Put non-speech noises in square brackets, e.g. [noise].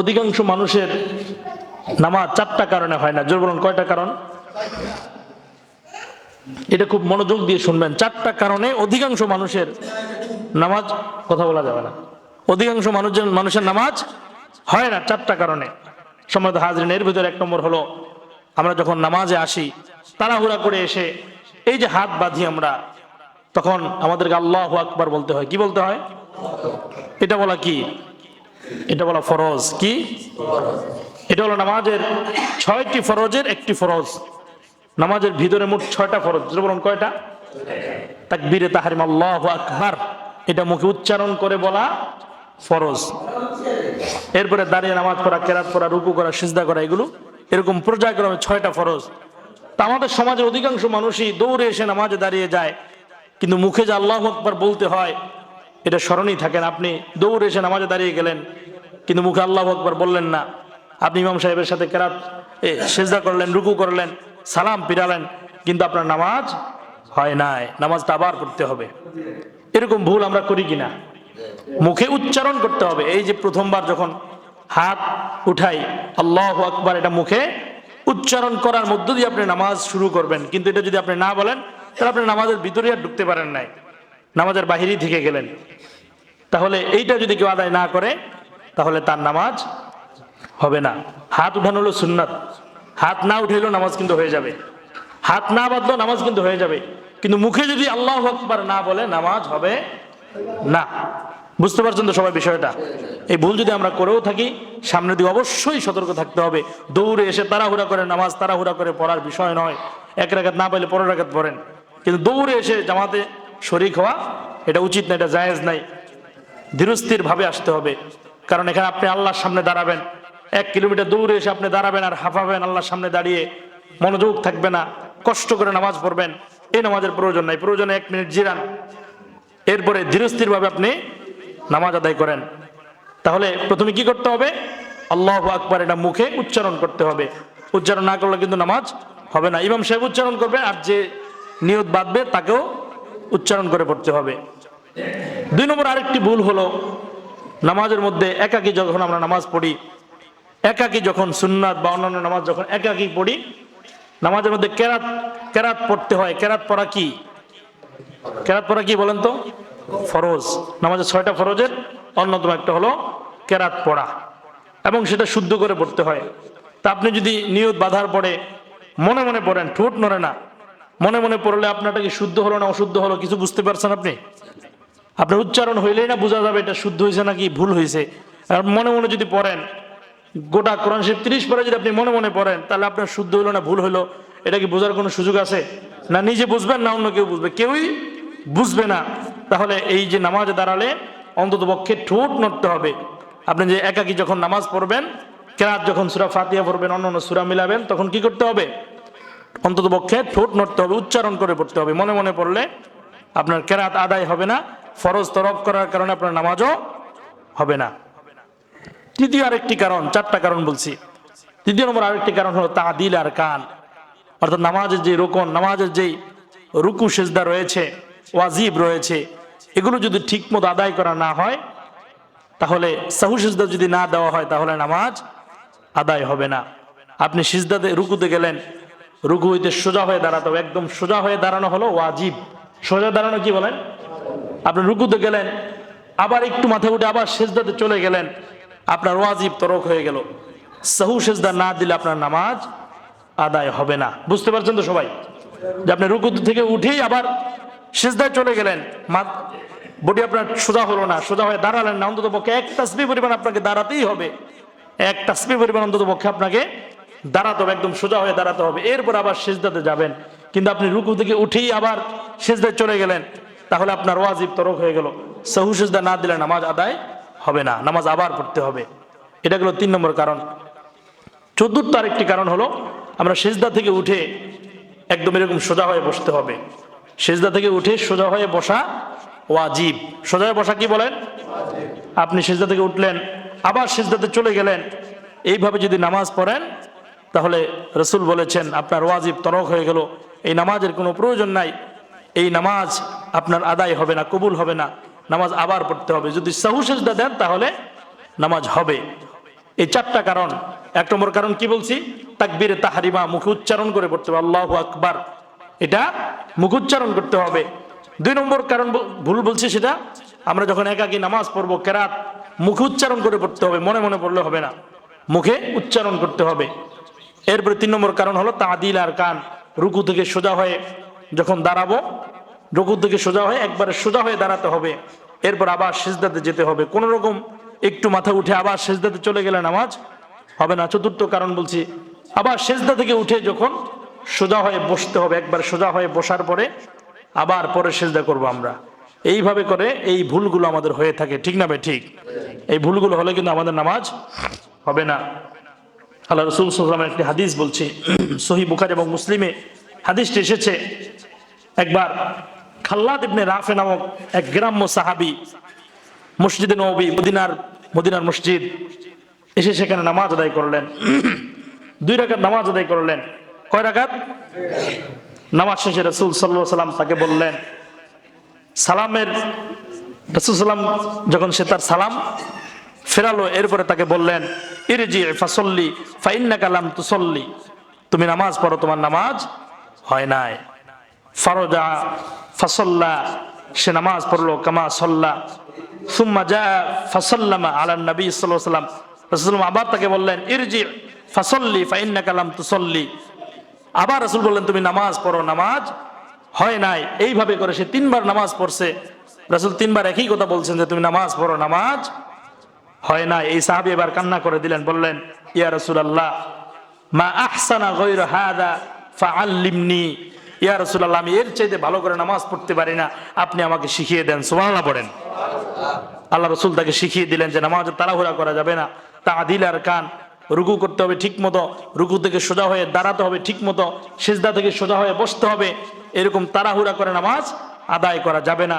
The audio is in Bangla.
অধিকাংশ মানুষের নামাজ চারটা কারণে হয় না। জোর বলুন, কয়টা কারণ? এটা খুব মনোযোগ দিয়ে শুনবেন। চারটা কারণে অধিকাংশ মানুষের নামাজ কথা বলা যাবে না। অধিকাংশ মানুষের মানুষের নামাজ হয় না চারটা কারণে। সম্মত হাজরিন, এর ভিতরে এক নম্বর হলো, আমরা যখন নামাজে আসি, তাড়াহুড়া করে এসে এই যে হাত বাঁধি আমরা, তখন আমাদেরকে আল্লাহ আকবার বলতে হয়। কি বলতে হয়? এটা বলা কি? এটা বলা ফরজ কি? এটা হলো নামাজের ছয়টি ফরজের একটি ফরজ। নামাজের ভিতরে মোট ছয়টা ফরজ। যেটা বলুন কয়টা? তাকবীরে তাহারিম, আল্লাহ আকবার। এটা মুখে উচ্চারণ করে বলা ফরজ। এরপরে দাঁড়িয়ে নামাজ পড়া, কেরাত পড়া, রুকু করা, সিজদা করা, এগুলো এরকম পর্যায়ক্রমে ছয়টা ফরজ। তা আমাদের সমাজের অধিকাংশ মানুষই দৌড়ে এসে নামাজে দাঁড়িয়ে যায়। কিন্তু মুখে যে আল্লাহ আকবার বলতে হয়, এটা স্মরণই থাকেন আপনি দৌড়ে এসে নামাজে দাঁড়িয়ে গেলেন কিন্তু মুখে আল্লাহ আকবার বললেন না। আপনি ইমাম সাহেবের সাথে কেরাত সেজদা করলেন, রুকু করলেন, সালাম পিরালেন কিন্তু আপনার নামাজ হয় নাই। নামাজটা আবার করতে হবে। এরকম ভুল আমরা করি কিনা? মুখে উচ্চারণ করতে হবে। এই যে প্রথমবার যখন হাত উঠাই, আল্লাহ আকবার, এটা মুখে উচ্চারণ করার মধ্য দিয়ে আপনি নামাজ শুরু করবেন। কিন্তু এটা যদি আপনি না বলেন, তাহলে আপনি নামাজের ভিতরে আর ঢুকতে পারেন নাই। নামাজের বাহিরেই থেকে গেলেন। তাহলে এইটা যদি কেউ আদায় না করে তাহলে তার নামাজ হবে না। হাত উঠানো হলো সুন্নাত। হাত না উঠাইলেও নামাজ কিন্তু হয়ে যাবে। হাত না বাঁধলেও নামাজ কিন্তু হয়ে যাবে। কিন্তু মুখে যদি আল্লাহ আকবার না বলে, নামাজ হবে না। বুঝতে পারছেন তো সবাই বিষয়টা? এই ভুল যদি আমরা করেও থাকি সামনের দিকে অবশ্যই সতর্ক থাকতে হবে। দৌড়ে এসে তাড়াহুড়া করে নামাজ, তাড়াহুড়া করে পড়ার বিষয় নয়। এক রাখাত না পাইলে পরের রাখাত পড়েন। কিন্তু দৌড়ে এসে জামাতে শরিক হওয়া, এটা উচিত না, এটা জায়েজ নাই। ধীরস্থির ভাবে আসতে হবে। কারণ এখানে আপনি আল্লাহর সামনে দাঁড়াবেন। এক কিলোমিটার দূরে এসে আপনি দাঁড়াবেন আর হাঁপাবেন আল্লাহর সামনে দাঁড়িয়ে। মনোযোগ থাকবে না, কষ্ট করে নামাজ পড়বেন। এই নামাজের প্রয়োজন নাই, প্রয়োজনে এক মিনিট জিরান। এরপরে ধীরস্থির ভাবে আপনি নামাজ আদায় করেন। তাহলে প্রথমে কি করতে হবে? আল্লাহ আকবার এটা মুখে উচ্চারণ করতে হবে। উচ্চারণ না করলে কিন্তু নামাজ হবে না। ইমাম সাহেব উচ্চারণ করবে আর যে নিয়ত বাঁধবে তাকেও উচ্চারণ করে পড়তে হবে। দুই নম্বর আরেকটি ভুল হলো নামাজের মধ্যে একাকি যখন আমরা নামাজ পড়ি, একাকি যখন সুন্নাত বা অন্যান্য নামাজ যখন একাকি পড়ি, নামাজের মধ্যে কেরাত কেরাত পড়তে হয়। কেরাত পড়া কি? কেরাত পড়া কি বলেন তো? ফরজ। নামাজের ছয়টা ফরজের, অন্যতম একটা হলো কেরাত পড়া। এবং সেটা শুদ্ধ করে পড়তে হয়। তা আপনি যদি নিয়ত বাধার পরে মনে মনে পড়েন, ঠোঁট নড়ে না, মনে মনে পড়লে আপনারটা কি শুদ্ধ হলো না অশুদ্ধ হলো, কিছু বুঝতে পারছেন আপনি? আপনার উচ্চারণ হইলেই না বোঝা যাবে এটা শুদ্ধ হয়েছে নাকি ভুল হয়েছে আর মনে মনে যদি পড়েন, গোটা কোরআন শরীফ তিরিশ পরে যদি আপনি মনে মনে পড়েন, তাহলে আপনার শুদ্ধ হলো না ভুল হলো এটা কি বোঝার কোনো সুযোগ আছে? না নিজে বুঝবেন না অন্য কেউ বুঝবে? কেউই বুঝবে না। তাহলে এই যে নামাজে দাঁড়ালে অন্তত পক্ষে ঠোঁট নড়তে হবে। আপনি যে একাকি যখন নামাজ পড়বেন, কেরাত যখন সুরা ফাতিয়া পড়বেন, অন্য অন্য সুরা মিলাবেন, তখন কি করতে হবে? অন্তত পক্ষে ঠোঁট নড়তে হবে, উচ্চারণ করে পড়তে হবে। মনে মনে পড়লে আপনার কেরাত আদায় হবে না। ফরজ তরফ করার কারণে আপনার নামাজও হবে না। তৃতীয় আরেকটি কারণ, চারটা কারণ বলছি। তৃতীয় নম্বর আরেকটি কারণ হলো তাদিল আর কান। অর্থাৎ নামাজের যে রোকন, নামাজের যেই রুকু, সেজদা রয়েছে, ওয়াজিব রয়েছে, এগুলো যদি ঠিকমতো আদায় করা না হয়, তাহলে সাহু সেজদা যদি না দেওয়া হয়, তাহলে নামাজ আদায় হবে না। আপনি সিজদাতে, রুকুতে গেলেন, রুকু হইতে সোজা হয়ে দাঁড়াতে হবে। একদম সোজা হয়ে দাঁড়ানো হলো ওয়াজিব। সোজা দাঁড়ানো কি বলেন? আপনি রুকুতে গেলেন, আবার একটু মাথা উঠে আবার সেজদাতে চলে গেলেন, আপনার ওয়াজিব তরক হয়ে গেল। সাহু সেজদা না দিলে আপনার নামাজ আদায় হবে না। বুঝতে পারছেন তো সবাই? যে আপনি রুকু থেকে উঠেই আবার সেজদায় চলে গেলেন বডি আপনার সোজা হলো না, সোজা হয়ে দাঁড়ালেন না, অন্তত পক্ষে এক তাসবি পরিমাণ আপনাকে দাঁড়াতেই হবে। এক তাসবি পরিমাণ অন্তত পক্ষে আপনাকে দাঁড়াতে হবে, একদম সোজা হয়ে দাঁড়াতে হবে। এরপর আবার সেজদাতে যাবেন। কিন্তু আপনি রুকু থেকে উঠেই আবার সেজদায় চলে গেলেন। তাহলে আপনার ওয়াজিব তরক হয়ে গেল। সাহু সেজদা না দিলে নামাজ আদায় হবে না। নামাজ আবার পড়তে হবে। এটা গেল তিন নম্বর কারণ। চতুর্থ আরেকটি কারণ হলো, আমরা সেজদা থেকে উঠে একদম এরকম সোজা হয়ে বসতে হবে। সেজদা থেকে উঠে সোজা হয়ে বসা ওয়াজিব। সোজা হয়ে বসা কি বলেন? আপনি সেজদা থেকে উঠলেন, আবার সেজদাতে চলে গেলেন। এইভাবে যদি নামাজ পড়েন, তাহলে রসুল বলেছেন, আপনার ওয়াজিব তরক হয়ে গেল। এই নামাজের কোনো প্রয়োজন নাই। এই নামাজ আপনার আদায় হবে না, কবুল হবে না। নামাজ আবার পড়তে হবে। যদি সাহু সেজদা দেন, তাহলে নামাজ হবে। এই চারটা কারণ। এক নম্বর কারণ কি বলছি? তাকবীরে তাহারিমা, মুখে উচ্চারণ করে পড়তে হবে। আল্লাহ আকবার। এটা মুখ উচ্চারণ করতে হবে। দুই নম্বর কারণ ভুল বলছি সেটা, আমরা যখন একাকি নামাজ পড়ব, কেরাত মুখে উচ্চারণ করে পড়তে হবে, মনে মনে পড়লে হবে না। মুখে উচ্চারণ করতে হবে। এরপরে তিন নম্বর কারণ হলো তাদিল আর কান। রুকু থেকে সোজা হয়ে যখন দাঁড়াবো রুকু থেকে সোজা হয়ে, একবারে সোজা হয়ে দাঁড়াতে হবে। এরপর আবার সেজদাতে যেতে হবে। কোন রকম একটু মাথা উঠে আবার সেজদাতে চলে গেলে নামাজ হবে না। চতুর্থ কারণ বলছি, আবার সেজদা থেকে উঠে যখন সোজা হয়ে বসতে হবে, একবার সোজা হয়ে বসার পরে আবার পরে সেজদা করব আমরা। এইভাবে করে এই ভুলগুলো আমাদের হয়ে থাকে, ঠিক না ভাই? ঠিক? এই ভুলগুলো হলে কিন্তু আমাদের নামাজ হবে না। আল্লাহ রসুল সাল্লামের একটি হাদিস বলছি [clears throat] সহি বুখার এবং মুসলিমে হাদিসটি এসেছে। একবার খাল্লাদ ইবনে রাফে নামক এক গ্রাম্য সাহাবি মসজিদে নবী, মদিনার মদিনার মসজিদ এসে সেখানে নামাজ আদায় করলেন। দুই রাকাত নামাজ আদায় করলেন। কয় রাকাত? নামাজ শেষে রসুল সাল্লাম তাকে বললেন, সালামের, রসুল সাল্লাম যখন সে তার সালাম ফেরালো, এরপরে তাকে বললেন ইরজি ফাসল্লি ফাইন্না কালাম তুসল্লি। তুমি নামাজ পড়ো, তোমার নামাজ হয় নাই। ফারোজা ফাসল্লা, সে নামাজ পড়ল, কামা সল্লা। সুম্মা যা ফাসল্লামা আলা নবী সাল্লাম রসুল আবার তাকে বললেন, ইরজি ফাসল্লি ফাইন্না কালাম তুসল্লি। আবার রসুল বললেন, তুমি নামাজ পড়ো, নামাজ হয় নাই। এইভাবে করে সে তিনবার নামাজ পড়ছে। রসুল তিনবার একই কথা বলছেন যে, তুমি নামাজ পড়ো, নামাজ হয় না এই সাহাবি এবার কান্না করে দিলেন, বললেন, ইয়া রসুলাল্লাহ, মা আহসানা গৈর হাদা, ফাআল্লিমনি। ইয়া রসুল্লাহ আমি এর চাইতে ভালো করে নামাজ পড়তে পারি না। আপনি আমাকে শিখিয়ে দেন সোমাল্লা পড়েন। আল্লাহ রসুল তাকে শিখিয়ে দিলেন যে নামাজ তাড়াহুড়া করা যাবে না। তা আদিল আর কান, রুকু করতে হবে ঠিক মতো রুকু থেকে সোজা হয়ে দাঁড়াতে হবে ঠিক মতো সেজদা থেকে সোজা হয়ে বসতে হবে। এরকম তাড়াহুড়া করে নামাজ আদায় করা যাবে না।